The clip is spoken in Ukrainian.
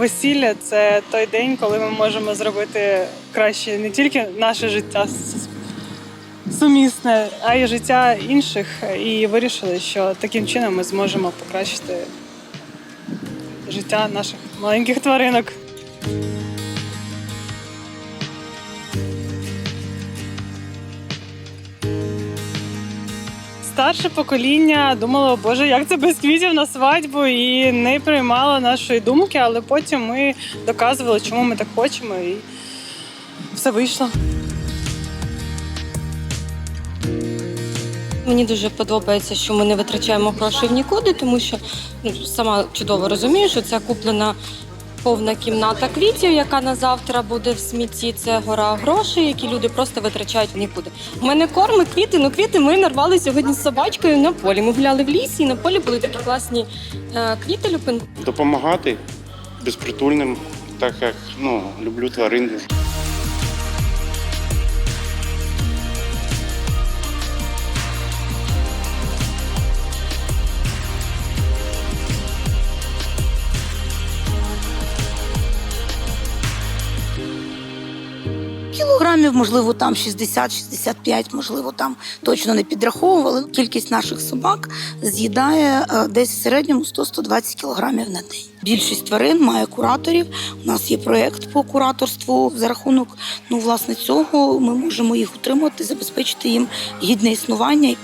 весілля це той день, коли ми можемо зробити краще не тільки наше життя сумісне, а й життя інших. І вирішили, що таким чином ми зможемо покращити життя наших маленьких тваринок. Старше покоління думало, боже, як це без квітів на свадьбу, і не приймало нашої думки, але потім ми доказували, чому ми так хочемо, і все вийшло. Мені дуже подобається, що ми не витрачаємо грошей в нікуди, тому що ну, сама чудово розумію, що це куплена повна кімната квітів, яка на завтра буде в смітті. Це гора грошей, які люди просто витрачають в нікуди. У мене корми, квіти. Ну квіти ми нарвали сьогодні з собачкою на полі. Ми гуляли в лісі, і на полі були такі класні е, квіти люпин. допомагати безпритульним, так як ну, люблю тварин. Кілограмів, можливо, там 60-65, можливо, там точно не підраховували. Кількість наших собак з'їдає е, десь в середньому 100-120 кілограмів на день. Більшість тварин має кураторів. У нас є проєкт по кураторству. За рахунок ну, власне цього ми можемо їх утримувати, забезпечити їм гідне існування.